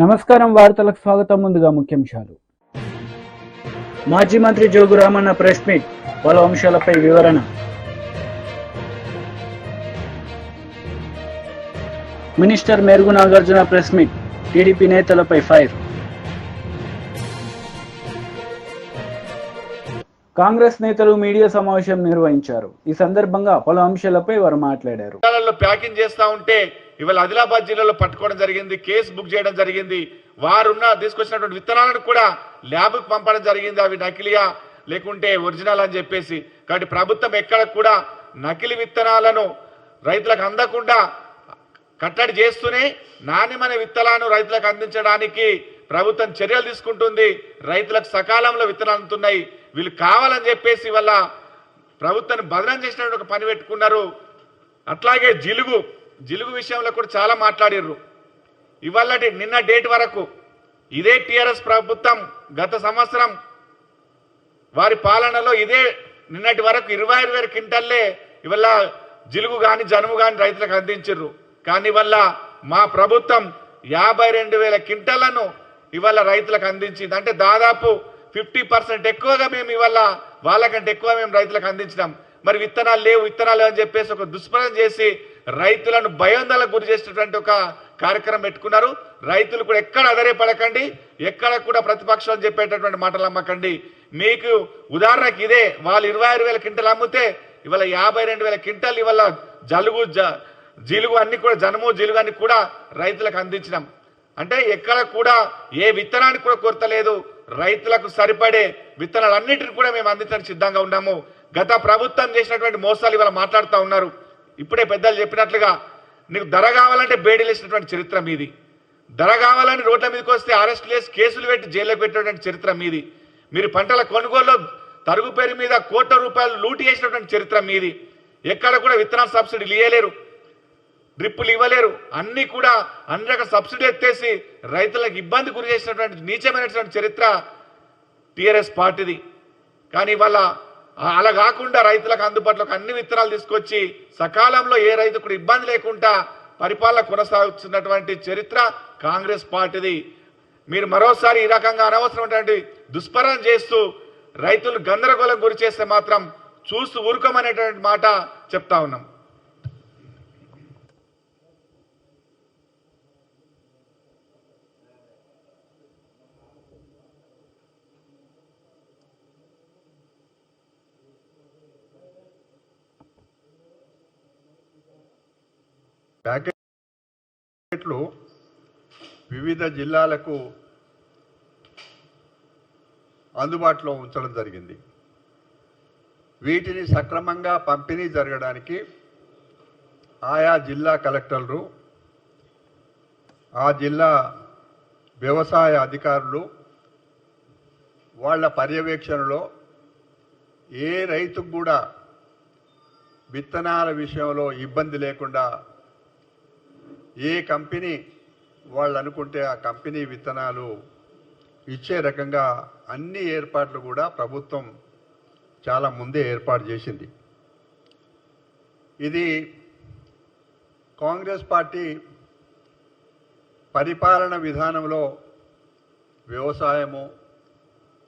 నమస్కారం వార్తలకు స్వాగతం. ముందుగా ముఖ్యాంశాలు. మాజీ మంత్రి జోగు రామన్న ప్రెస్ మీట్ పలు అంశాలపై వివరణ. Minister Merugu Nagarjuna press meet TDP నేతలపై ఫైర్. కాంగ్రెస్ నేతలు మీడియా సమావేశం నిర్వహించారు. ఈ సందర్భంగా పలు అంశాలపై వారు మాట్లాడారు. ప్యాకింగ్ చేస్తా ఉంటే ఇవాళ ఆదిలాబాద్ జిల్లాలో పట్టుకోవడం జరిగింది కేసు బుక్ చేయడం జరిగింది. వారున్న తీసుకొచ్చినటువంటి విత్తనాలను కూడా ల్యాబ్కు పంపడం జరిగింది. అవి నకిలియా లేకుంటే ఒరిజినల్ అని చెప్పేసి. కాబట్టి ప్రభుత్వం ఎక్కడ కూడా నకిలీ విత్తనాలను రైతులకు అందకుండా కట్టడి చేస్తూనే నాణ్యమైన విత్తనాలను రైతులకు అందించడానికి ప్రభుత్వం చర్యలు తీసుకుంటుంది రైతులకు సకాలంలో విత్తనాలు అందుతున్నాయి వీళ్ళు కావాలని చెప్పేసి వల్ల ప్రభుత్వాన్ని బదనం చేసినట్టు ఒక పని పెట్టుకున్నారు. అట్లాగే జిలుగు జిలుగు విషయంలో కూడా చాలా మాట్లాడిర్రు. ఇవాళ నిన్న డేట్ వరకు ఇదే టిఆర్ఎస్ ప్రభుత్వం గత సంవత్సరం వారి పాలనలో ఇదే నిన్నటి వరకు ఇరవై ఐదు వేల క్వింటల్లే ఇవాళ జిలుగు కానీ జనుము కానీ రైతులకు అందించారు కానీ వల్ల మా ప్రభుత్వం యాభై రెండు వేల క్వింటళ్ళను ఇవాళ రైతులకు అందించింది. అంటే దాదాపు ఫిఫ్టీ పర్సెంట్ ఎక్కువగా మేము ఇవాళ వాళ్ళకంటే ఎక్కువ మేము రైతులకు అందించినాం. మరి విత్తనాలు లేవు విత్తనాలు అని చెప్పేసి ఒక దుష్ప్రచారం చేసి రైతులను భయోందలకు గురి చేసినటువంటి ఒక కార్యక్రమం పెట్టుకున్నారు. రైతులు కూడా ఎక్కడ అదరే పడకండి ఎక్కడ కూడా ప్రతిపక్షాలు చెప్పేటటువంటి మాటలు అమ్మకండి మీకు ఉదాహరణకి ఇదే వాళ్ళు ఇరవై ఆరు వేల క్వింటలు అమ్మితే ఇవాళ యాభై రెండు వేల క్వింటల్ ఇవాళ జలుగు జ జీలుగు అన్ని కూడా జనము జీలుగు అన్ని కూడా రైతులకు అందించినాం. అంటే ఎక్కడ కూడా ఏ విత్తనానికి కూడా కొరత లేదు రైతులకు సరిపడే విత్తనాలన్నిటిని కూడా మేము అందించడానికి సిద్ధంగా ఉన్నాము. గత ప్రభుత్వం చేసినటువంటి మోసాలు ఇవాళ మాట్లాడుతూ ఉన్నారు. ఇప్పుడే పెద్దలు చెప్పినట్లుగా నీకు ధర కావాలంటే బేడీలేసినటువంటి చరిత్ర మీది. ధర కావాలని రోడ్ల మీదకి వస్తే అరెస్ట్ చేసి కేసులు పెట్టి జైల్లో పెట్టినటువంటి చరిత్ర మీది. మీరు పంటల కొనుగోలులో తరుగు పేరు మీద కోట్ల రూపాయలు లూటి చేసినటువంటి చరిత్ర మీది. ఎక్కడ కూడా విత్తనాల సబ్సిడీలు ఇవ్వలేరు డ్రిప్పులు ఇవ్వలేరు. అన్ని కూడా అన్ని రకాల సబ్సిడీ ఎత్తేసి రైతులకు ఇబ్బంది గురి చేసినటువంటి నీచమైనటువంటి చరిత్ర టీఆర్ఎస్ పార్టీది. కానీ వల్ల అలా కాకుండా రైతులకు అందుబాటులోకి అన్ని విత్తనాలు తీసుకొచ్చి సకాలంలో ఏ రైతు కూడా ఇబ్బంది లేకుండా పరిపాలన కొనసాగుతున్నటువంటి చరిత్ర కాంగ్రెస్ పార్టీది. మీరు మరోసారి ఈ రకంగా అనవసరమైనటువంటి దుష్పరం చేస్తూ రైతులు గందరగోళం గురి చేస్తే మాత్రం చూస్తూ ఊరుకోమనేటువంటి మాట చెప్తా ఉన్నాం. ప్యాకెట్లు వివిధ జిల్లాలకు అందుబాటులో ఉంచడం జరిగింది. వీటిని సక్రమంగా పంపిణీ జరగడానికి ఆయా జిల్లా కలెక్టర్లు ఆ జిల్లా వ్యవసాయ అధికారులు వాళ్ళ పర్యవేక్షణలో ఏ రైతుకు కూడా విత్తనాల విషయంలో ఇబ్బంది లేకుండా ఏ కంపెనీ వాళ్ళు అనుకుంటే ఆ కంపెనీ విత్తనాలు ఇచ్చే రకంగా అన్ని ఏర్పాట్లు కూడా ప్రభుత్వం చాలా ముందే ఏర్పాటు చేసింది. ఇది కాంగ్రెస్ పార్టీ పరిపాలన విధానంలో వ్యవసాయము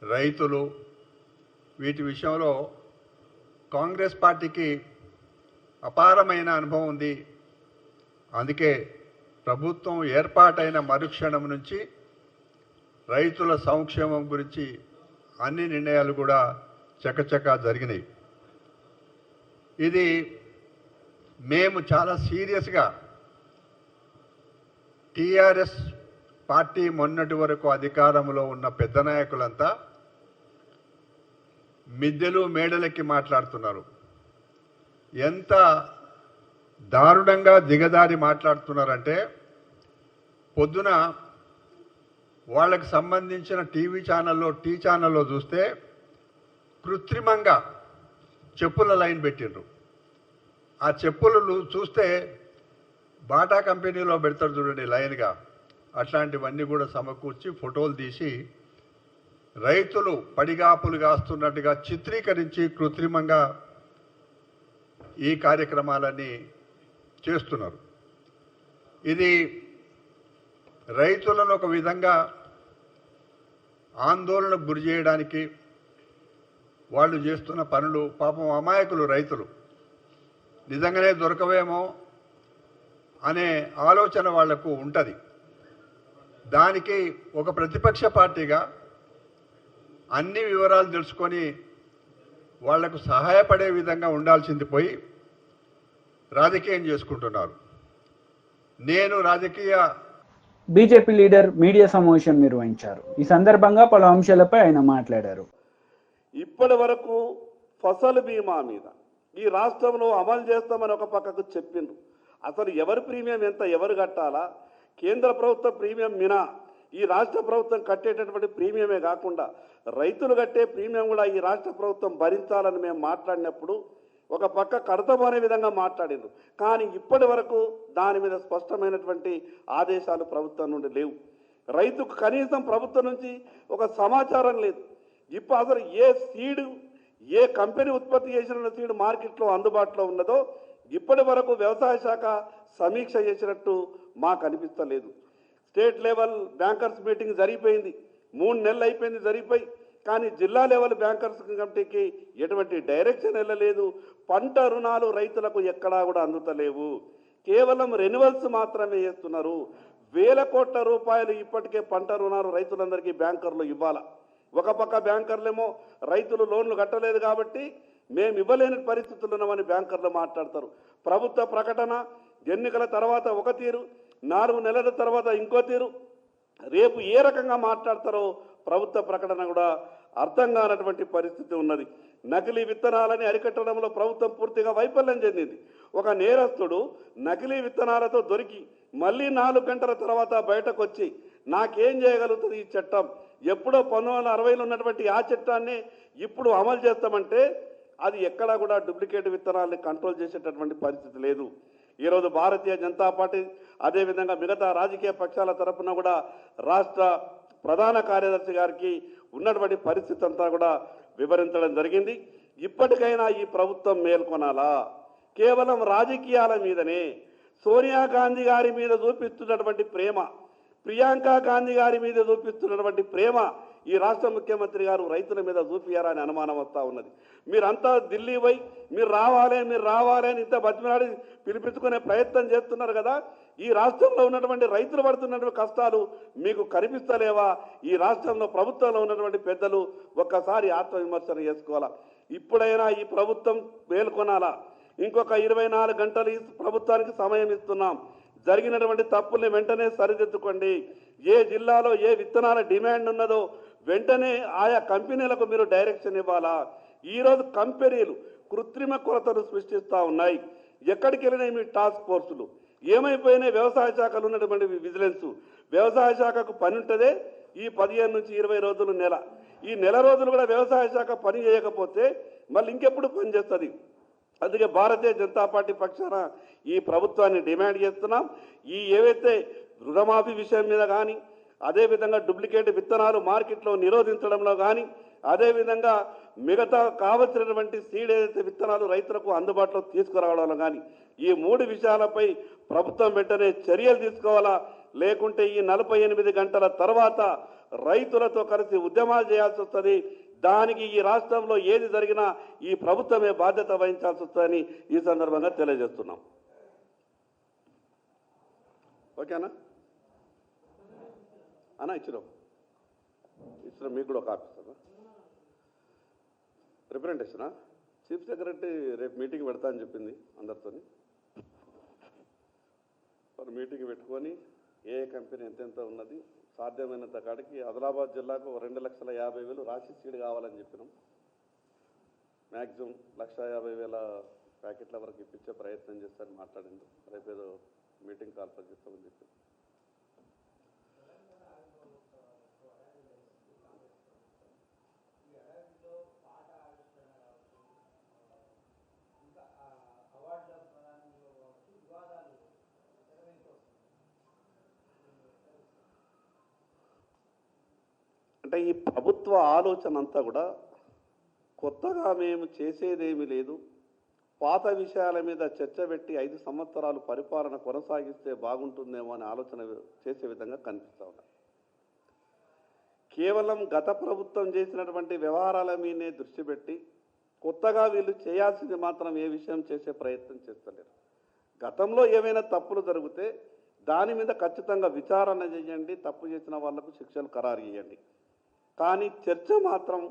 రైతులు వీటి విషయంలో కాంగ్రెస్ పార్టీకి అపారమైన అనుభవం ఉంది. అందుకే ప్రభుత్వం ఏర్పాటైన మరుక్షణం నుంచి రైతుల సంక్షేమం గురించి అన్ని నిర్ణయాలు కూడా చకచకా జరిగినాయి. ఇది మేము చాలా సీరియస్గా టీఆర్ఎస్ పార్టీ మొన్నటి వరకు అధికారంలో ఉన్న పెద్ద నాయకులంతా మిద్దెలు మేడలెక్కి మాట్లాడుతున్నారు. ఎంత దారుణంగా దిగదారి మాట్లాడుతున్నారంటే పొద్దున వాళ్ళకి సంబంధించిన టీవీ ఛానల్లో టీ ఛానల్లో చూస్తే కృత్రిమంగా చెప్పుల లైన్ పెట్టిండ్రు. ఆ చెప్పులు చూస్తే బాటా కంపెనీలో పెడతారు చూడండి లైన్గా. అట్లాంటివన్నీ కూడా సమకూర్చి ఫోటోలు తీసి రైతులు పడిగాపులు కాస్తున్నట్టుగా చిత్రీకరించి కృత్రిమంగా ఈ కార్యక్రమాలన్నీ చేస్తున్నారు. ఇది రైతులను ఒక విధంగా ఆందోళనకు గురి చేయడానికి వాళ్ళు చేస్తున్న పనులు పాపం అమాయకులు రైతులు. నిజంగానే దొరకవేమో అనే ఆలోచన వాళ్ళకు ఉంటుంది. దానికి ఒక ప్రతిపక్ష పార్టీగా అన్ని వివరాలు తెలుసుకొని వాళ్ళకు సహాయపడే విధంగా ఉండాల్సింది పోయి రాజకీయం చేసుకుంటున్నారు. నేను రాజకీయ బీజేపీ లీడర్ మీడియా సమావేశం నిర్వహించారు. ఈ సందర్భంగా పలు అంశాలపై ఆయన మాట్లాడారు. ఇప్పటి వరకు ఫసల్ బీమా మీద ఈ రాష్ట్రంలో అమలు చేస్తామని ఒక పక్కకు చెప్పిండ్రు. అసలు ఎవరి ప్రీమియం ఎంత ఎవరు కట్టాలా? కేంద్ర ప్రభుత్వ ప్రీమియం మినా? ఈ రాష్ట్ర ప్రభుత్వం కట్టేటటువంటి ప్రీమియమే కాకుండా రైతులు కట్టే ప్రీమియం కూడా ఈ రాష్ట్ర ప్రభుత్వం భరించాలని మేము మాట్లాడినప్పుడు ఒక పక్క కడతామనే విధంగా మాట్లాడిండ్రు. కానీ ఇప్పటి వరకు దాని మీద స్పష్టమైనటువంటి ఆదేశాలు ప్రభుత్వం నుండి లేవు. రైతుకు కనీసం ప్రభుత్వం నుంచి ఒక సమాచారం లేదు. ఇప్పుడు అసలు ఏ సీడు ఏ కంపెనీ ఉత్పత్తి చేసిన సీడ్ మార్కెట్లో అందుబాటులో ఉన్నదో ఇప్పటి వరకు వ్యవసాయ శాఖ సమీక్ష చేసినట్టు మాకు అనిపిస్తలేదు. స్టేట్ లెవెల్ బ్యాంకర్స్ మీటింగ్ జరిగిపోయింది. మూడు నెలలు అయిపోయింది జరిగిపోయి. కానీ జిల్లా లెవెల్ బ్యాంకర్స్ కమిటీకి ఎటువంటి డైరెక్షన్ వెళ్ళలేదు. పంట రుణాలు రైతులకు ఎక్కడా కూడా అందుతలేవు. కేవలం రెన్యువల్స్ మాత్రమే చేస్తున్నారు. వేల కోట్ల రూపాయలు ఇప్పటికే పంట రుణాలు రైతులందరికీ బ్యాంకర్లు ఇవ్వాలా? ఒక పక్క బ్యాంకర్లేమో రైతులు లోన్లు కట్టలేదు కాబట్టి మేము ఇవ్వలేని పరిస్థితులు ఉన్నామని బ్యాంకర్లు మాట్లాడతారు. ప్రభుత్వ ప్రకటన ఎన్నికల తర్వాత ఒక తీరు నాలుగు నెలల తర్వాత ఇంకో తీరు. రేపు ఏ రకంగా మాట్లాడతారో ప్రభుత్వ ప్రకటన కూడా అర్థం కానటువంటి పరిస్థితి ఉన్నది. నకిలీ విత్తనాలని అరికట్టడంలో ప్రభుత్వం పూర్తిగా వైఫల్యం చెందింది. ఒక నేరస్తుడు నకిలీ విత్తనాలతో దొరికి మళ్ళీ నాలుగు గంటల తర్వాత బయటకు వచ్చి నాకేం చేయగలుగుతుంది ఈ చట్టం? ఎప్పుడో పంతొమ్మిది వందల అరవైలో ఉన్నటువంటి ఆ చట్టాన్ని ఇప్పుడు అమలు చేస్తామంటే అది ఎక్కడా కూడా డూప్లికేట్ విత్తనాల్ని కంట్రోల్ చేసేటటువంటి పరిస్థితి లేదు. ఈరోజు భారతీయ జనతా పార్టీ అదేవిధంగా మిగతా రాజకీయ పక్షాల తరఫున కూడా రాష్ట్ర ప్రధాన కార్యదర్శి గారికి ఉన్నటువంటి పరిస్థితి అంతా కూడా వివరించడం జరిగింది. ఇప్పటికైనా ఈ ప్రభుత్వం మేల్కొనాలా? కేవలం రాజకీయాల మీదనే సోనియా గాంధీ గారి మీద చూపిస్తున్నటువంటి ప్రేమ ప్రియాంక గాంధీ గారి మీద చూపిస్తున్నటువంటి ప్రేమ ఈ రాష్ట్ర ముఖ్యమంత్రి గారు రైతుల మీద చూపియారా అని అనుమానం వస్తూ ఉన్నది. మీరంతా ఢిల్లీ పోయి మీరు రావాలి మీరు రావాలి అని ఇంత బతిమలాడి పిలిపించుకునే ప్రయత్నం చేస్తున్నారు కదా. ఈ రాష్ట్రంలో ఉన్నటువంటి రైతులు పడుతున్నటువంటి కష్టాలు మీకు కనిపిస్తలేవా? ఈ రాష్ట్రంలో ప్రభుత్వంలో ఉన్నటువంటి పెద్దలు ఒక్కసారి ఆత్మవిమర్శన చేసుకోవాలా? ఇప్పుడైనా ఈ ప్రభుత్వం మేల్కొనాలా? ఇంకొక ఇరవై నాలుగు గంటలు ఈ ప్రభుత్వానికి సమయం ఇస్తున్నాం. జరిగినటువంటి తప్పుల్ని వెంటనే సరిదిద్దుకోండి. ఏ జిల్లాలో ఏ విత్తనాల డిమాండ్ ఉన్నదో వెంటనే ఆయా కంపెనీలకు మీరు డైరెక్షన్ ఇవ్వాలా? ఈరోజు కంపెనీలు కృత్రిమ కొరతలు సృష్టిస్తూ ఉన్నాయి. ఎక్కడికి వెళ్ళినాయి మీ టాస్క్ ఫోర్సులు? ఏమైపోయినాయి వ్యవసాయ శాఖలు ఉన్నటువంటి విజిలెన్స్. వ్యవసాయ శాఖకు పని ఉంటుందే ఈ పదిహేను నుంచి ఇరవై రోజులు నెల. ఈ నెల రోజులు కూడా వ్యవసాయ శాఖ పని చేయకపోతే మళ్ళీ ఇంకెప్పుడు పని చేస్తుంది? అందుకే భారతీయ జనతా పార్టీ పక్షాన ఈ ప్రభుత్వాన్ని డిమాండ్ చేస్తున్నాం. ఈ ఏవైతే రుణమాఫీ విషయం మీద కానీ అదేవిధంగా డూప్లికేట్ విత్తనాలు మార్కెట్లో నిరోధించడంలో కానీ అదేవిధంగా మిగతా కావలసినటువంటి సీడ్ ఏదైతే విత్తనాలు రైతులకు అందుబాటులో తీసుకురావడంలో కానీ ఈ మూడు విషయాలపై ప్రభుత్వం వెంటనే చర్యలు తీసుకోవాలా? లేకుంటే ఈ నలభై ఎనిమిది గంటల తర్వాత రైతులతో కలిసి ఉద్యమాలు చేయాల్సి వస్తుంది. దానికి ఈ రాష్ట్రంలో ఏది జరిగినా ఈ ప్రభుత్వమే బాధ్యత వహించాల్సి వస్తుందని ఈ సందర్భంగా తెలియజేస్తున్నాం. ఓకేనా? అన్న ఇచ్చినాం ఇచ్చిన మీకు కూడా ఒక ఆఫీసర్ రిప్రజెంటేషనా? చీఫ్ సెక్రటరీ రేపు మీటింగ్ పెడతా అని చెప్పింది అందరితోని. మరి మీటింగ్ పెట్టుకొని ఏ కంపెనీ ఎంతెంత ఉన్నది సాధ్యమైనంత కాడికి ఆదిలాబాద్ జిల్లాకు రెండు లక్షల యాభై వేలు రాశి సీడ్ కావాలని చెప్పినాం. మ్యాక్సిమం లక్ష యాభై వేల ప్యాకెట్ల వరకు ఇప్పించే ప్రయత్నం చేస్తారని మాట్లాడింది రేపేదో మీటింగ్ కాల్ చేస్తామని చెప్పి అంటే ఈ ప్రభుత్వ ఆలోచన అంతా కూడా కొత్తగా మేము చేసేదేమీ లేదు. పాత విషయాల మీద చర్చ పెట్టి ఐదు సంవత్సరాలు పరిపాలన కొనసాగిస్తే బాగుంటుందేమో అని ఆలోచన చేసే విధంగా కనిపిస్తూ ఉన్నారు కేవలం గత ప్రభుత్వం చేసినటువంటి వ్యవహారాల మీదనే దృష్టి పెట్టి కొత్తగా వీళ్ళు చేయాల్సింది మాత్రం ఏ విషయం చేసే ప్రయత్నం చేస్తలేరు. గతంలో ఏమైనా తప్పులు జరిగితే దాని మీద ఖచ్చితంగా విచారణ చేయండి తప్పు చేసిన వాళ్ళకు శిక్షలు ఖరారు చేయండి. కానీ చర్చ మాత్రం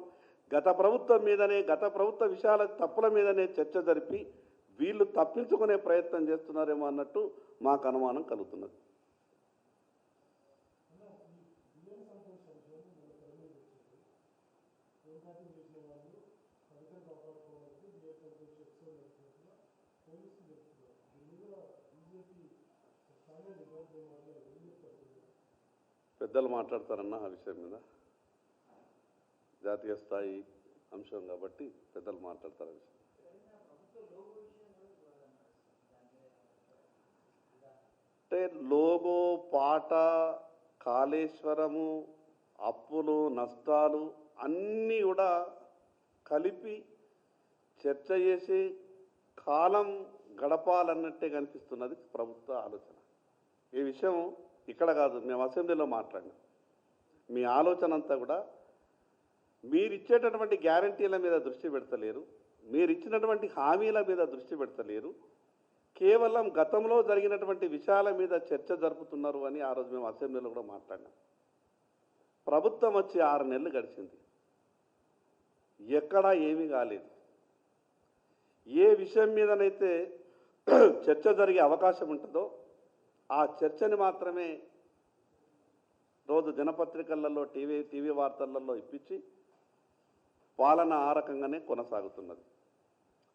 గత ప్రభుత్వం మీదనే గత ప్రభుత్వ విషయాల తప్పుల మీదనే చర్చ జరిపి వీళ్ళు తప్పించుకునే ప్రయత్నం చేస్తున్నారేమో అన్నట్టు మాకు అనుమానం కలుగుతున్నది. పెద్దలు మాట్లాడతారన్న ఆ విషయం మీద. జాతీయ స్థాయి అంశం కాబట్టి పెద్దలు మాట్లాడతారు. అంటే లోగో పాట కాళేశ్వరము అప్పులు నష్టాలు అన్నీ కూడా కలిపి చర్చ చేసి కాలం గడపాలన్నట్టే కనిపిస్తున్నది ప్రభుత్వ ఆలోచన. ఈ విషయం ఇక్కడ కాదు మేము అసెంబ్లీలో మాట్లాడినాం. మీ ఆలోచన అంతా కూడా మీరు ఇచ్చేటటువంటి గ్యారంటీల మీద దృష్టి పెడతలేరు మీరు ఇచ్చినటువంటి హామీల మీద దృష్టి పెడతలేరు కేవలం గతంలో జరిగినటువంటి విషయాల మీద చర్చ జరుపుతున్నారు అని ఆ రోజు మేము అసెంబ్లీలో కూడా మాట్లాడినాం. ప్రభుత్వం వచ్చి ఆరు నెలలు గడిచింది. ఎక్కడా ఏమీ కాలేదు. ఏ విషయం మీదనైతే చర్చ జరిగే అవకాశం ఉంటుందో ఆ చర్చని మాత్రమే రోజు దినపత్రికలలో టీవీ టీవీ వార్తలలో ఇప్పించి పాలన ఆ రకంగానే కొనసాగుతున్నది.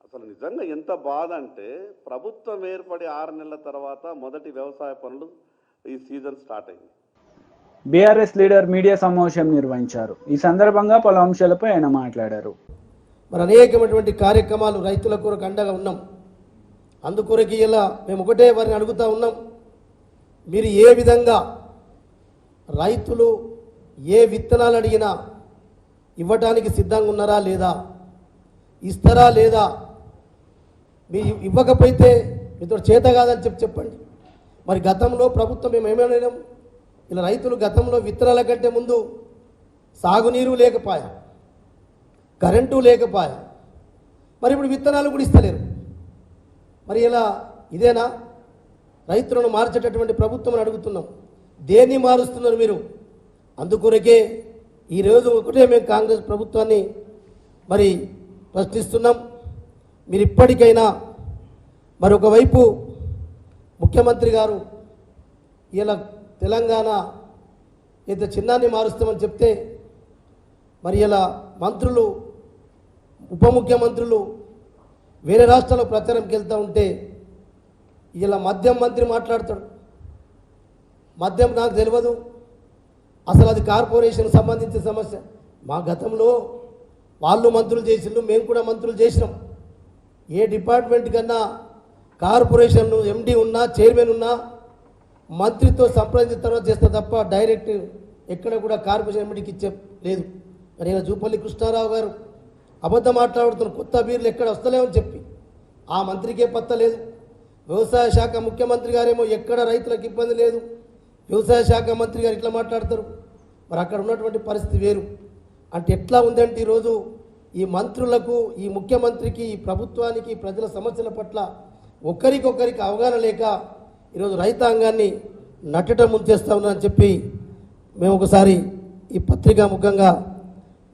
అసలు నిజంగా ఎంత బాధ అంటే ప్రభుత్వం ఏర్పడి ఆరు నెలల తర్వాత మొదటి వ్యవసాయ పనులు ఈ సీజన్ స్టార్ట్ అయింది. బీఆర్ఎస్ లీడర్ మీడియా సమావేశం నిర్వహించారు. ఈ సందర్భంగా పలు అంశాలపై ఆయన మాట్లాడారు. మరి అనేకమైనటువంటి కార్యక్రమాలు రైతుల కొరకు అండగా ఉన్నాం. అందుకొరకు ఇలా మేము ఒకటే వారిని అడుగుతా ఉన్నాం. మీరు ఏ విధంగా రైతులు ఏ విత్తనాలు అడిగినా ఇవ్వటానికి సిద్ధంగా ఉన్నారా లేదా? ఇస్తారా లేదా? మీ ఇవ్వకపోతే మీతో చేత కాదని చెప్పి చెప్పండి. మరి గతంలో ప్రభుత్వం మేము ఏమైనా ఇలా రైతులు గతంలో విత్తనాల కంటే ముందు సాగునీరు లేకపోయా? కరెంటు లేకపోయా? మరి ఇప్పుడు విత్తనాలు కూడా ఇస్తలేరు. మరి ఇలా ఇదేనా? రైతులను మార్చేటటువంటి ప్రభుత్వం అడుగుతున్నాం. దేన్ని మారుస్తున్నారు మీరు? అందుకొరకే ఈరోజు ఒకటే మేము కాంగ్రెస్ ప్రభుత్వాన్ని మరి ప్రశ్నిస్తున్నాం. మీరు ఇప్పటికైనా మరి ఒకవైపు ముఖ్యమంత్రి గారు ఇలా తెలంగాణ ఇంత చిన్నాన్ని మారుస్తామని చెప్తే మరి ఇలా మంత్రులు ఉప ముఖ్యమంత్రులు వేరే రాష్ట్రాల్లో ప్రచారంకి వెళ్తూ ఉంటే ఇలా మద్యం మంత్రి మాట్లాడతాడు. మద్యం నాకు తెలియదు అసలు అది కార్పొరేషన్ సంబంధించిన సమస్య. మా గతంలో వాళ్ళు మంత్రులు చేసిండ్రు మేము కూడా మంత్రులు చేసినాం. ఏ డిపార్ట్మెంట్ కన్నా కార్పొరేషన్ ఎండి ఉన్నా చైర్మన్ ఉన్నా మంత్రితో సంప్రదించిన తర్వాత చేస్తే తప్ప డైరెక్ట్ ఎక్కడ కూడా కార్పొరేషన్ ఎండికి ఇచ్చే లేదు. మరి ఈయన జూపల్లి కృష్ణారావు గారు అబద్ధం మాట్లాడుతున్న కొత్త బీర్లు ఎక్కడ వస్తలేమని చెప్పి. ఆ మంత్రికే పత్త లేదు. వ్యవసాయ శాఖ ముఖ్యమంత్రి గారేమో ఎక్కడ రైతులకు ఇబ్బంది లేదు. వ్యవసాయ శాఖ మంత్రి గారు ఇట్లా మాట్లాడతారు. మరి అక్కడ ఉన్నటువంటి పరిస్థితి వేరు. అంటే ఎట్లా ఉందంటే ఈరోజు ఈ మంత్రులకు ఈ ముఖ్యమంత్రికి ఈ ప్రభుత్వానికి ప్రజల సమస్యల పట్ల ఒకరికొకరికి అవగాహన లేక ఈరోజు రైతాంగాన్ని నట్టడం ముంచేస్తా ఉన్నారని చెప్పి మేము ఒకసారి ఈ పత్రికా ముఖంగా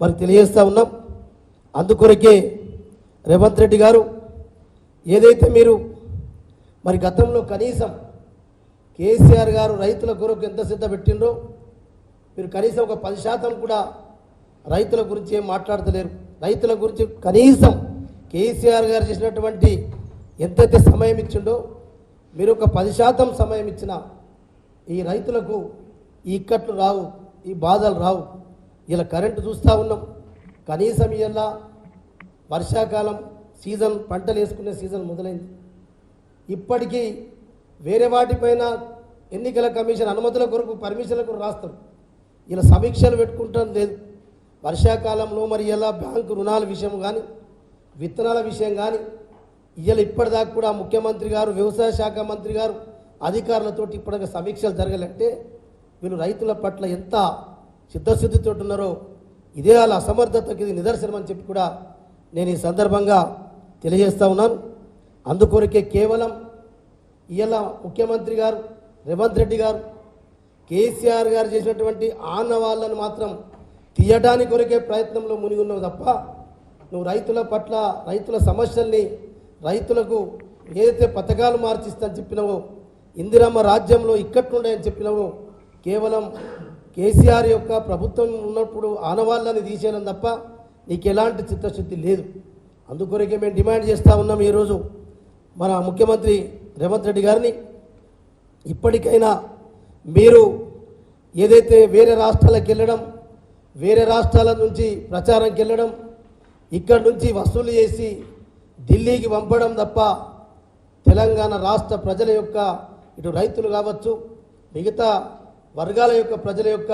మరి తెలియజేస్తూ ఉన్నాం. అందుకొరకే రేవంత్ రెడ్డి గారు ఏదైతే మీరు మరి గతంలో కనీసం కేసీఆర్ గారు రైతుల కొరకు ఎంత శ్రద్ధ పెట్టిండ్రో మీరు కనీసం ఒక పది శాతం కూడా రైతుల గురించి ఏం మాట్లాడతలేరు. రైతుల గురించి కనీసం కేసీఆర్ గారు చేసినటువంటి ఎంతైతే సమయం ఇచ్చిండో మీరు ఒక పది శాతం సమయం ఇచ్చిన ఈ రైతులకు ఈ ఇక్కట్లు రావు ఈ బాధలు రావు. ఇలా కరెంటు చూస్తూ ఉన్నాం. కనీసం ఇలా వర్షాకాలం సీజన్ పంటలు వేసుకునే సీజన్ మొదలైంది. ఇప్పటికీ వేరే వాటిపైన ఎన్నికల కమిషన్ అనుమతుల కొరకు పర్మిషన్ల కొరకు రాస్తారు. ఇలా సమీక్షలు పెట్టుకుంటాం లేదు. వర్షాకాలంలో మరి ఇలా బ్యాంకు రుణాల విషయం కానీ విత్తనాల విషయం కానీ ఇవాళ ఇప్పటిదాకా కూడా ముఖ్యమంత్రి గారు వ్యవసాయ శాఖ మంత్రి గారు అధికారులతో ఇప్పటిదాకా సమీక్షలు జరగాలంటే వీళ్ళు రైతుల పట్ల ఎంత చిత్తశుద్ధితో ఉన్నారో ఇదే వాళ్ళ అసమర్థతకి ఇది నిదర్శనం అని చెప్పి కూడా నేను ఈ సందర్భంగా తెలియజేస్తా ఉన్నాను. అందుకొరకే కేవలం ఇవాళ ముఖ్యమంత్రి గారు రేవంత్ రెడ్డి గారు కేసీఆర్ గారు చేసినటువంటి ఆనవాళ్ళను మాత్రం తీయడానికి కొరకే ప్రయత్నంలో మునిగి ఉన్నావు తప్ప నువ్వు రైతుల పట్ల రైతుల సమస్యల్ని రైతులకు ఏదైతే పథకాలు మార్చిస్తా చెప్పినావో ఇందిరమ్మ రాజ్యంలో ఇక్కట్లుండని అని చెప్పినావో కేవలం కేసీఆర్ యొక్క ప్రభుత్వం ఉన్నప్పుడు ఆనవాళ్ళని తీసేయడం తప్ప నీకు ఎలాంటి చిత్తశుద్ధి లేదు. అందుకొరకే మేము డిమాండ్ చేస్తూ ఉన్నాం ఈరోజు. మన ముఖ్యమంత్రి రేవంత్ రెడ్డి గారిని ఇప్పటికైనా మీరు ఏదైతే వేరే రాష్ట్రాలకు వెళ్ళడం వేరే రాష్ట్రాల నుంచి ప్రచారంకి వెళ్ళడం ఇక్కడ నుంచి వసూలు చేసి ఢిల్లీకి పంపడం తప్ప తెలంగాణ రాష్ట్ర ప్రజల యొక్క ఇటు రైతులు కావచ్చు మిగతా వర్గాల యొక్క ప్రజల యొక్క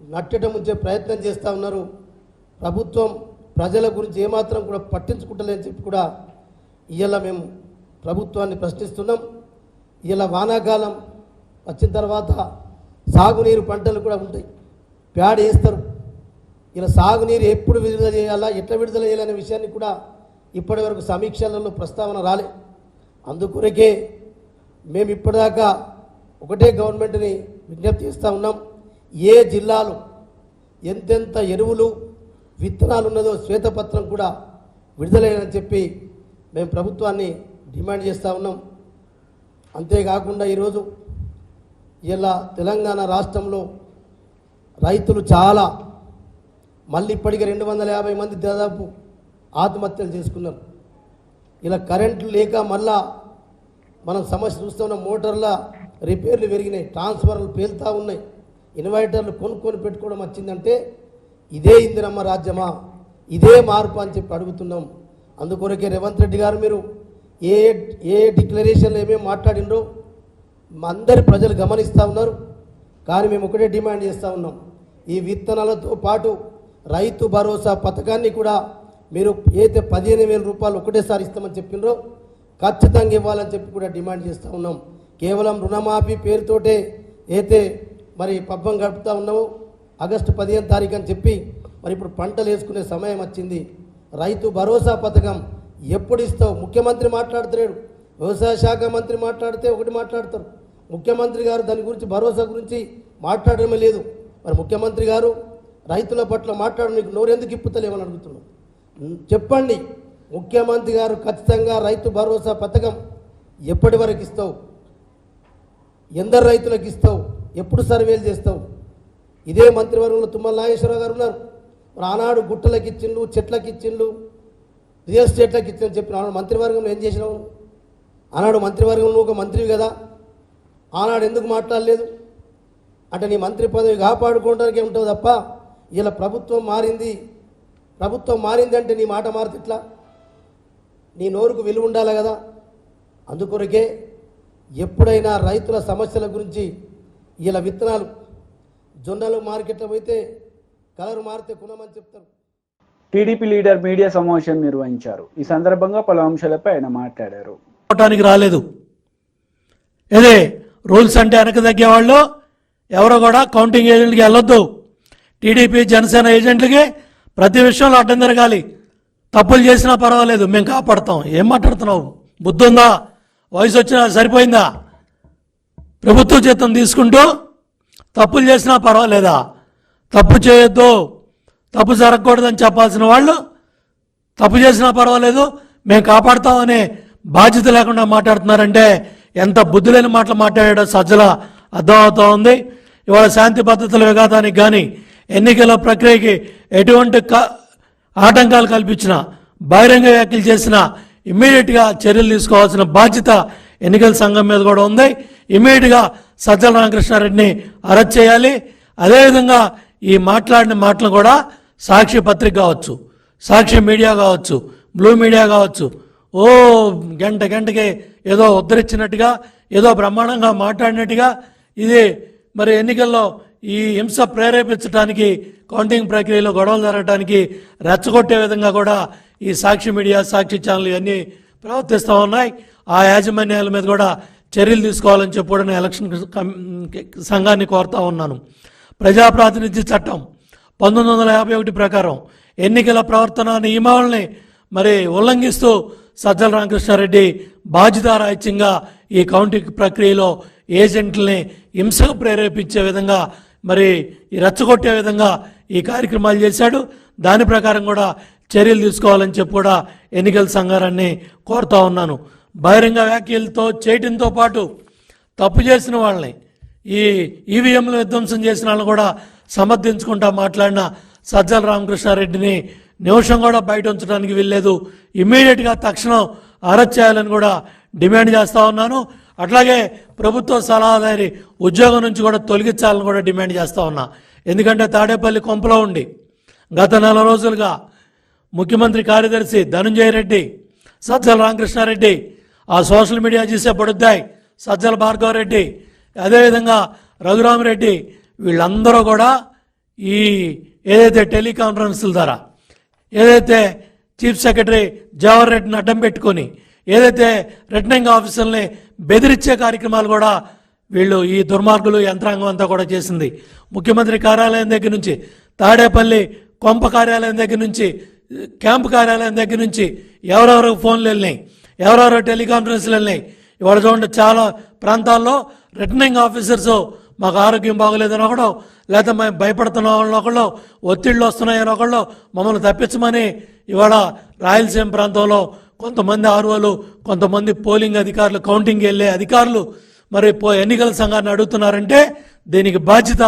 నట్టడం ఉంచే ప్రయత్నం చేస్తూ ఉన్నారు. ప్రభుత్వం ప్రజల గురించి ఏమాత్రం కూడా పట్టించుకుంటలేని చెప్పి కూడా ఇవాళ మేము ప్రభుత్వాన్ని ప్రశ్నిస్తున్నాం. ఇలా వానాకాలం వచ్చిన తర్వాత సాగునీరు పంటలు కూడా ఉంటాయి. ప్యాడ్ వేస్తారు. ఇలా సాగునీరు ఎప్పుడు విడుదల చేయాలా ఎట్లా విడుదల చేయాలనే విషయాన్ని కూడా ఇప్పటి వరకు సమీక్షలలో ప్రస్తావన రాలే. అందుకొరకే మేము ఇప్పటిదాకా ఒకటే గవర్నమెంట్ని విజ్ఞప్తి చేస్తూ ఉన్నాం. ఏ జిల్లాలు ఎంతెంత ఎరువులు విత్తనాలు ఉన్నదో శ్వేతపత్రం కూడా విడుదలైనని చెప్పి మేము ప్రభుత్వాన్ని డిమాండ్ చేస్తూ ఉన్నాం. అంతేకాకుండా ఈరోజు ఇలా తెలంగాణ రాష్ట్రంలో రైతులు చాలా మళ్ళీ ఇప్పటికే రెండు వందల యాభై మంది దాదాపు ఆత్మహత్యలు చేసుకున్నారు. ఇలా కరెంట్లు లేక మళ్ళా మనం సమస్య చూస్తున్న మోటార్ల రిపేర్లు పెరిగినాయి ట్రాన్స్ఫర్లు పేలుతూ ఉన్నాయి ఇన్వర్టర్లు కొనుక్కొని పెట్టుకోవడం వచ్చిందంటే ఇదే ఇందిరమ్మ రాజ్యమా? ఇదే మార్పు అని చెప్పి అడుగుతున్నాం. అందుకొరకే రేవంత్ రెడ్డి గారు మీరు ఏ ఏ డిక్లరేషన్లు ఏమేమి మాట్లాడినరో అందరి ప్రజలు గమనిస్తూ ఉన్నారు. కానీ మేము ఒకటే డిమాండ్ చేస్తూ ఉన్నాం. ఈ విత్తనాలతో పాటు రైతు భరోసా పథకాన్ని కూడా మీరు ఏదైతే పదిహేను వేల రూపాయలు ఒకటేసారి ఇస్తామని చెప్పినరో ఖచ్చితంగా ఇవ్వాలని చెప్పి కూడా డిమాండ్ చేస్తూ ఉన్నాం. కేవలం రుణమాఫీ పేరుతోటే అయితే మరి పబ్బం గడుపుతూ ఉన్నాము ఆగస్టు పదిహేను తారీఖు అని చెప్పి మరి ఇప్పుడు పంటలు వేసుకునే సమయం వచ్చింది. రైతు భరోసా పథకం ఎప్పుడు ఇస్తావు? ముఖ్యమంత్రి మాట్లాడుతున్నాడు వ్యవసాయ శాఖ మంత్రి మాట్లాడితే ఒకటి మాట్లాడతారు. ముఖ్యమంత్రి గారు దాని గురించి భరోసా గురించి మాట్లాడడమే లేదు. మరి ముఖ్యమంత్రి గారు రైతుల పట్ల మాట్లాడడం నీకు నోరెందుకు ఇప్పుతలేమని అడుగుతున్నాం చెప్పండి. ముఖ్యమంత్రి గారు ఖచ్చితంగా రైతు భరోసా పథకం ఎప్పటి వరకు ఇస్తావు? ఎందరు రైతులకు ఇస్తావు? ఎప్పుడు సర్వేలు చేస్తావు? ఇదే మంత్రివర్గంలో తుమ్మల నాగేశ్వరరావు గారు ఉన్నారు. ఆనాడు గుట్టలకు ఇచ్చిండు చెట్లకు ఇచ్చిండు రియల్ ఎస్టేట్లకు ఇచ్చిన చెప్పిన ఆనాడు మంత్రివర్గంలో ఏం చేసినావు? ఆనాడు మంత్రివర్గంలో ఒక మంత్రివి కదా. ఆనాడు ఎందుకు మాట్లాడలేదు? అంటే నీ మంత్రి పదవి కాపాడుకోవడానికి ఉంటావు తప్ప? ఇలా ప్రభుత్వం మారింది. ప్రభుత్వం మారింది అంటే నీ మాట మారితే ఇట్లా నీ నోరుకు విలువ ఉండాలి కదా. అందుకొరకే ఎప్పుడైనా రైతుల సమస్యల గురించి ఇలా విత్తనాలు జొన్నలు మార్కెట్లో పోతే కలర్ మారితే కుణమని చెప్తారు. టీడీపీ లీడర్ మీడియా సమావేశం నిర్వహించారు. ఈ సందర్భంగా పలు అంశాలపై ఆయన మాట్లాడారు. రాలేదు. ఇదే రూల్స్ అంటే వెనక తగ్గేవాళ్ళు ఎవరు కూడా కౌంటింగ్ ఏజెంట్కి వెళ్ళొద్దు. టీడీపీ జనసేన ఏజెంట్లకి ప్రతి విషయంలో అడ్డం తిరగాలి. తప్పులు చేసినా పర్వాలేదు మేము కాపాడతాం. ఏం మాట్లాడుతున్నావు? బుద్ధి ఉందా? వయసు వచ్చినా సరిపోయిందా? ప్రభుత్వ జీతం తీసుకుంటూ తప్పులు చేసినా పర్వాలేదా? తప్పు చేయొద్దు. తప్పు జరగకూడదని చెప్పాల్సిన వాళ్ళు తప్పు చేసినా పర్వాలేదు మేము కాపాడుతామనే బాధ్యత లేకుండా మాట్లాడుతున్నారంటే ఎంత బుద్ధి లేని మాటలు మాట్లాడాడో సజ్జల అర్థమవుతా ఉంది ఇవాళ శాంతి భద్రతల విఘాతానికి కానీ ఎన్నికల ప్రక్రియకి ఎటువంటి క- ఆటంకాలు కల్పించిన బహిరంగ వ్యాఖ్యలు చేసిన ఇమ్మీడియట్గా చర్యలు తీసుకోవాల్సిన బాధ్యత ఎన్నికల సంఘం మీద కూడా ఉంది. ఇమ్మీడియట్గా సజ్జల రామకృష్ణారెడ్డిని అరెస్ట్ చేయాలి. అదేవిధంగా ఈ మాట్లాడిన మాటలు కూడా సాక్షి పత్రిక కావచ్చు సాక్షి మీడియా కావచ్చు బ్లూ మీడియా కావచ్చు ఓ గంట గంటకి ఏదో ఉద్ధరించినట్టుగా ఏదో బ్రహ్మాండంగా మాట్లాడినట్టుగా ఇది మరి ఎన్నికల్లో ఈ హింస ప్రేరేపించడానికి కౌంటింగ్ ప్రక్రియలో గొడవలు జరగడానికి రెచ్చగొట్టే విధంగా కూడా ఈ సాక్షి మీడియా సాక్షి ఛానల్ ఇవన్నీ ప్రవర్తిస్తూ ఉన్నాయి. ఆ యాజమాన్యాల మీద కూడా చర్యలు తీసుకోవాలని చెప్పి కూడా నేను ఎలక్షన్ సంఘాన్ని కోరుతా ఉన్నాను. ప్రజాప్రాతినిధ్య చట్టం పంతొమ్మిది వందల యాభై ఒకటి ప్రకారం ఎన్నికల ప్రవర్తన నియమాలని మరి ఉల్లంఘిస్తూ సజ్జల రామకృష్ణారెడ్డి బాధ్యతారాహిత్యంగా ఈ కౌంటింగ్ ప్రక్రియలో ఏజెంట్లని హింసకు ప్రేరేపించే విధంగా మరి రెచ్చగొట్టే విధంగా ఈ కార్యక్రమాలు చేశాడు. దాని ప్రకారం కూడా చర్యలు తీసుకోవాలని చెప్పి కూడా ఎన్నికల సంఘాన్ని కోరుతా ఉన్నాను. బహిరంగ వ్యాఖ్యలతో చేయటంతో పాటు తప్పు చేసిన వాళ్ళని ఈ ఈవీఎంలు విధ్వంసం చేసిన వాళ్ళని కూడా సమర్థించుకుంటా మాట్లాడిన సజ్జల రామకృష్ణారెడ్డిని నిమిషం కూడా బయట ఉంచడానికి వీల్లేదు. ఇమ్మీడియట్గా తక్షణం అరెస్ట్ చేయాలని కూడా డిమాండ్ చేస్తూ ఉన్నాను. అట్లాగే ప్రభుత్వ సలహాదారి ఉద్యోగం నుంచి కూడా తొలగించాలని కూడా డిమాండ్ చేస్తూ ఉన్నా. ఎందుకంటే తాడేపల్లి కొంపలో ఉండి గత నెల రోజులుగా ముఖ్యమంత్రి కార్యదర్శి ధనంజయ రెడ్డి సజ్జల రామకృష్ణారెడ్డి ఆ సోషల్ మీడియా చేసే పడుద్దాయి. సజ్జల భార్గవరెడ్డి అదేవిధంగా రఘురామరెడ్డి వీళ్ళందరూ కూడా ఈ ఏదైతే టెలికాన్ఫరెన్స్ల ద్వారా ఏదైతే చీఫ్ సెక్రటరీ జవహర్ రెడ్డిని అడ్డం పెట్టుకొని ఏదైతే రిటర్నింగ్ ఆఫీసర్ని బెదిరించే కార్యక్రమాలు కూడా వీళ్ళు ఈ దుర్మార్గులు యంత్రాంగం అంతా కూడా చేసింది. ముఖ్యమంత్రి కార్యాలయం దగ్గర నుంచి తాడేపల్లి కొంప కార్యాలయం దగ్గర నుంచి క్యాంపు కార్యాలయం దగ్గర నుంచి ఎవరెవరు ఫోన్లు వెళ్ళినాయి ఎవరెవరో టెలికాన్ఫరెన్స్లు వెళ్ళినాయి. ఇవాళ చూడండి చాలా ప్రాంతాల్లో రిటర్నింగ్ ఆఫీసర్స్ మాకు ఆరోగ్యం బాగోలేదని ఒకడు లేకపోతే మేము భయపడుతున్న వాళ్ళని ఒకళ్ళు ఒత్తిళ్ళు వస్తున్నాయని ఒకళ్ళు మమ్మల్ని తప్పించమని ఇవాళ రాయలసీమ ప్రాంతంలో కొంతమంది ఆర్వోలు కొంతమంది పోలింగ్ అధికారులు కౌంటింగ్ వెళ్ళే అధికారులు మరి పో ఎన్నికల సంఘాన్ని అడుగుతున్నారంటే దీనికి బాధ్యత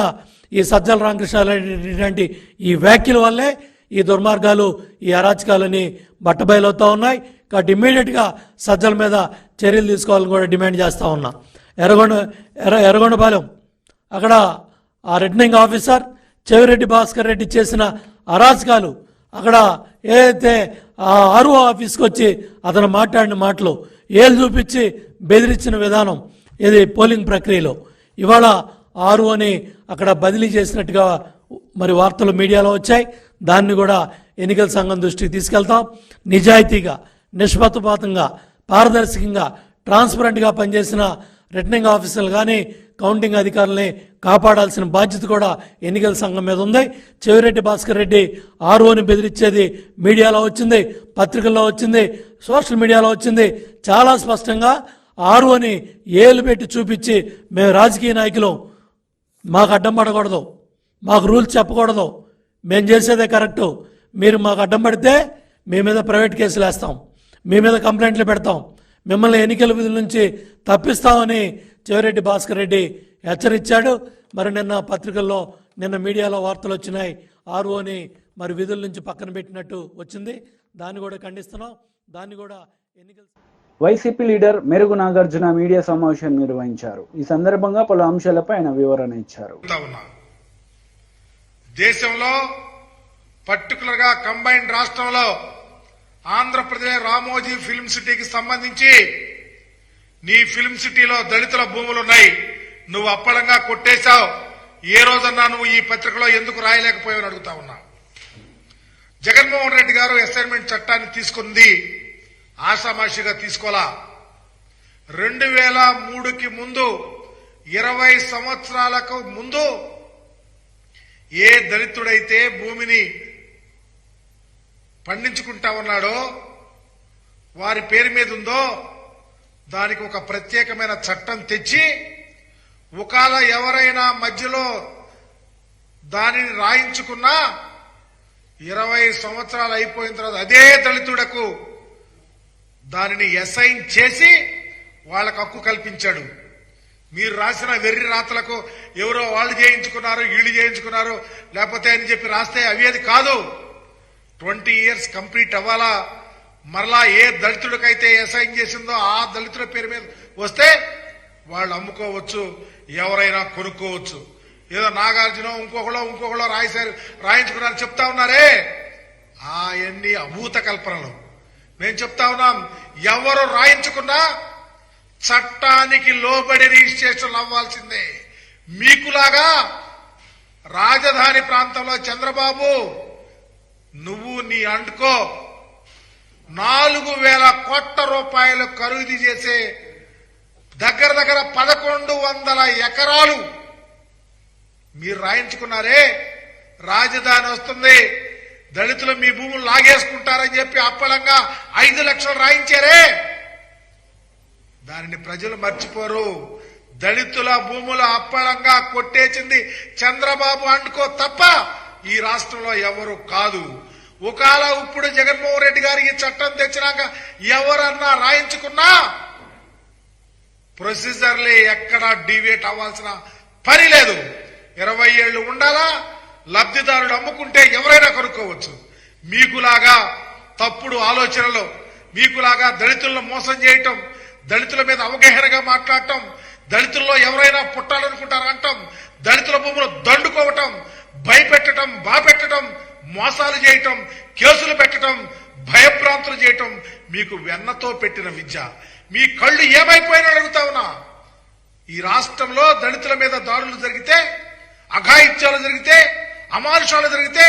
ఈ సజ్జల రామకృష్ణారెడ్డి ఈ వ్యాఖ్యల వల్లే ఈ దుర్మార్గాలు ఈ అరాచకాలని బట్టబయలవుతూ ఉన్నాయి. కాబట్టి ఇమ్మీడియట్గా సజ్జల మీద చర్యలు తీసుకోవాలని కూడా డిమాండ్ చేస్తూ ఉన్నా. ఎర్రగొండ ఎర్ర ఎర్రగొండపాలెం. అక్కడ ఆ రిటర్నింగ్ ఆఫీసర్ చెవిరెడ్డి భాస్కర్ రెడ్డి చేసిన అరాచకాలు. అక్కడ ఏదైతే ఆ ఆర్ఓ ఆఫీస్కి వచ్చి అతను మాట్లాడిన మాటలు ఏళ్ళు చూపించి బెదిరించిన విధానం ఇది పోలింగ్ ప్రక్రియలో. ఇవాళ ఆర్ఓని అక్కడ బదిలీ చేసినట్టుగా మరి వార్తలు మీడియాలో వచ్చాయి. దాన్ని కూడా ఎన్నికల సంఘం దృష్టికి తీసుకెళ్తాం. నిజాయితీగా నిష్పక్షపాతంగా పారదర్శకంగా ట్రాన్స్పరెంట్గా పనిచేసిన రిటర్నింగ్ ఆఫీసర్లు కానీ కౌంటింగ్ అధికారులని కాపాడాల్సిన బాధ్యత కూడా ఎన్నికల సంఘం మీద ఉంది. చెవిరెడ్డి భాస్కర్ రెడ్డి ఆర్ఓని బెదిరించేది మీడియాలో వచ్చింది పత్రికల్లో వచ్చింది సోషల్ మీడియాలో వచ్చింది. చాలా స్పష్టంగా ఆర్ఓని ఏలు పెట్టి చూపించి మేము రాజకీయ నాయకులు. మాకు అడ్డం పడకూడదు. మాకు రూల్స్ చెప్పకూడదు. మేము చేసేదే కరెక్టు. మీరు మాకు అడ్డం పడితే మీ మీద ప్రైవేట్ కేసులు వేస్తాం. మీ మీద కంప్లైంట్లు పెడతాం. మిమ్మల్ని ఎన్నికల విధుల నుంచి తప్పిస్తామని చెవిరెడ్డి భాస్కర్ రెడ్డి హెచ్చరించాడు. మరి నిన్న పత్రికల్లో నిన్న మీడియాలో వార్తలు వచ్చినాయి. ఆర్ఓని మరి విధుల నుంచి పక్కన పెట్టినట్టు వచ్చింది. దాన్ని కూడా ఖండిస్తున్నాం. దాన్ని కూడా ఎన్నికల వైసీపీ లీడర్ మెరుగు నాగార్జున మీడియా సమావేశం నిర్వహించారు. ఈ సందర్భంగా పలు అంశాలపై ఆయన వివరణ ఇచ్చారు. దేశంలో పర్టికులర్గా కంబైన్డ్ రాష్ట్రంలో ఆంధ్రప్రదేశ్ రామోజీ ఫిల్మ్ సిటీకి సంబంధించి నీ ఫిల్మ్ సిటీలో దళితుల భూములు ఉన్నాయి నువ్వు అప్పలంగా కొట్టేశావు. ఏ రోజన్నా నువ్వు ఈ పత్రికలో ఎందుకు రాయలేకపోయావని అడుగుతా ఉన్నా. జగన్మోహన్ రెడ్డి గారు అసైన్మెంట్ చట్టాన్ని తీసుకుంది. ఆషామాషిగా తీసుకోలా. రెండు వేల మూడుకి ముందు ఇరవై సంవత్సరాలకు ముందు ఏ దళితుడైతే భూమిని పండించుకుంటా ఉన్నాడో వారి పేరు మీద ఉందో దానికి ఒక ప్రత్యేకమైన చట్టం తెచ్చి ఒకవేళ ఎవరైనా మధ్యలో దానిని రాయించుకున్నా ఇరవై సంవత్సరాలు అయిపోయిన తర్వాత అదే దళితుడకు దానిని అసైన్ చేసి వాళ్ళకు హక్కు కల్పించాడు. మీరు రాసిన వెర్రి రాతలకు ఎవరో వాళ్ళు చేయించుకున్నారు వీళ్ళు చేయించుకున్నారు లేకపోతే అని చెప్పి రాస్తే అవి అది కాదు. ట్వంటీ ఇయర్స్ కంప్లీట్ అవ్వాలా? మరలా ఏ దళితుడికైతే అసైన్ చేసిందో ఆ దళితుల పేరు మీద వస్తే వాళ్ళు అమ్ముకోవచ్చు ఎవరైనా కొనుక్కోవచ్చు. ఏదో నాగార్జున ఇంకొకళ్ళో ఇంకొకళ్ళో రాయిసారు రాయించుకున్నారు చెప్తా ఉన్నారే. ఆయన్ని అభూత కల్పనలు. మేము చెప్తా ఉన్నాం ఎవరు రాయించుకున్నా చట్టానికి లోబడి రిజిస్ట్రేషన్ అవ్వాల్సిందే. మీకులాగా రాజధాని ప్రాంతంలో చంద్రబాబు నువ్వు నీ అంటుకో. నాలుగు వేల కోట్ల రూపాయలు ఖరీదు చేసే దగ్గర దగ్గర పదకొండు వందల ఎకరాలు మీరు రాయించుకున్నారే? రాజధాని వస్తుంది. దళితులు మీ భూములు లాగేసుకుంటారని చెప్పి అప్పలంగా ఐదు లక్షలు రాయించారే? దానిని ప్రజలు మర్చిపోరు. దళితుల భూముల అప్పలంగా కొట్టేసింది చంద్రబాబు అండుకో తప్ప ఈ రాష్ట్రంలో ఎవరు కాదు. ఒకవేళ ఇప్పుడు జగన్మోహన్ రెడ్డి గారు ఈ చట్టం తెచ్చినాక ఎవరన్నా రాయించుకున్నా ప్రొసీజర్లే ఎక్కడా డివేట్ అవ్వాల్సిన పని లేదు. ఇరవై ఏళ్ళు ఉండాలా? లబ్ధిదారుడు అమ్ముకుంటే ఎవరైనా కొనుక్కోవచ్చు. మీకులాగా తప్పుడు ఆలోచనలు మీకులాగా దళితులను మోసం చేయటం దళితుల మీద అవగాహనగా మాట్లాడటం దళితుల్లో ఎవరైనా పుట్టాలనుకుంటారంటం దళితుల భూములు దండుకోవటం భయపెట్టడం బాపెట్టడం మోసాలు చేయటం కేసులు పెట్టడం భయభ్రాంతులు చేయటం మీకు వెన్నతో పెట్టిన విద్య. మీ కళ్ళు ఏమైపోయినా అడుగుతా ఉన్నా. ఈ రాష్ట్రంలో దళితుల మీద దాడులు జరిగితే అఘాయిత్యాలు జరిగితే అమానుషాలు జరిగితే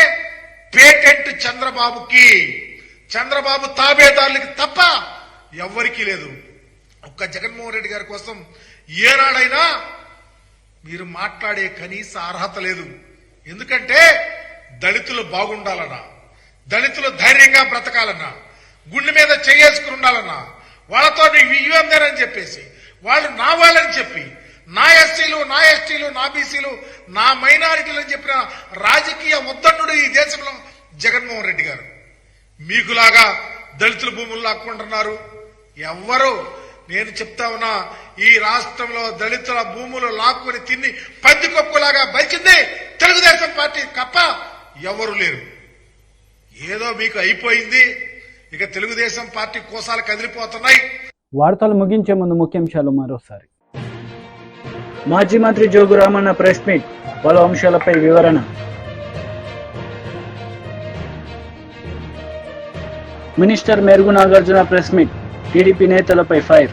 పేటెంట్ చంద్రబాబుకి. చంద్రబాబు తాబేదారులకి తప్ప ఎవ్వరికీ లేదు. ఒక్క జగన్మోహన్ రెడ్డి గారి కోసం ఏనాడైనా మీరు మాట్లాడే కనీస అర్హత లేదు. ఎందుకంటే దళితులు బాగుండాలన్నా దళితులు ధైర్యంగా బ్రతకాలన్నా గుండె మీద చేసుకుని ఉండాలన్నా వాళ్ళతో నీకు ఇవ్వందేనని చెప్పేసి వాళ్ళు నా వాళ్ళని చెప్పి నా ఎస్సీలు నా ఎస్టీలు నా బీసీలు నా మైనారిటీలు అని చెప్పిన రాజకీయ ఉద్దండు ఈ దేశంలో జగన్మోహన్ రెడ్డి గారు. మీకులాగా దళితుల భూములు లాక్కుంటున్నారు. ఎవ్వరు నేను చెప్తా ఉన్నా ఈ రాష్ట్రంలో దళితుల భూములు లాక్కుని తిని పందికొక్కులాగా బలిచింది తెలుగుదేశం పార్టీ కప్ప ఎవరు లేరు. ఏదో మీకు అయిపోయింది ఇక తెలుగుదేశం పార్టీ కోసాలు కదిలిపోతున్నాయి. వార్తలు ముగించే ముందు ముఖ్యాంశాలు మరోసారి. మాజీ మంత్రి జోగు రామన్న ప్రెస్ మీట్ పలు అంశాలపై వివరణ. Minister Merugu Nagarjuna press meet TDP నేతలపై ఫైర్.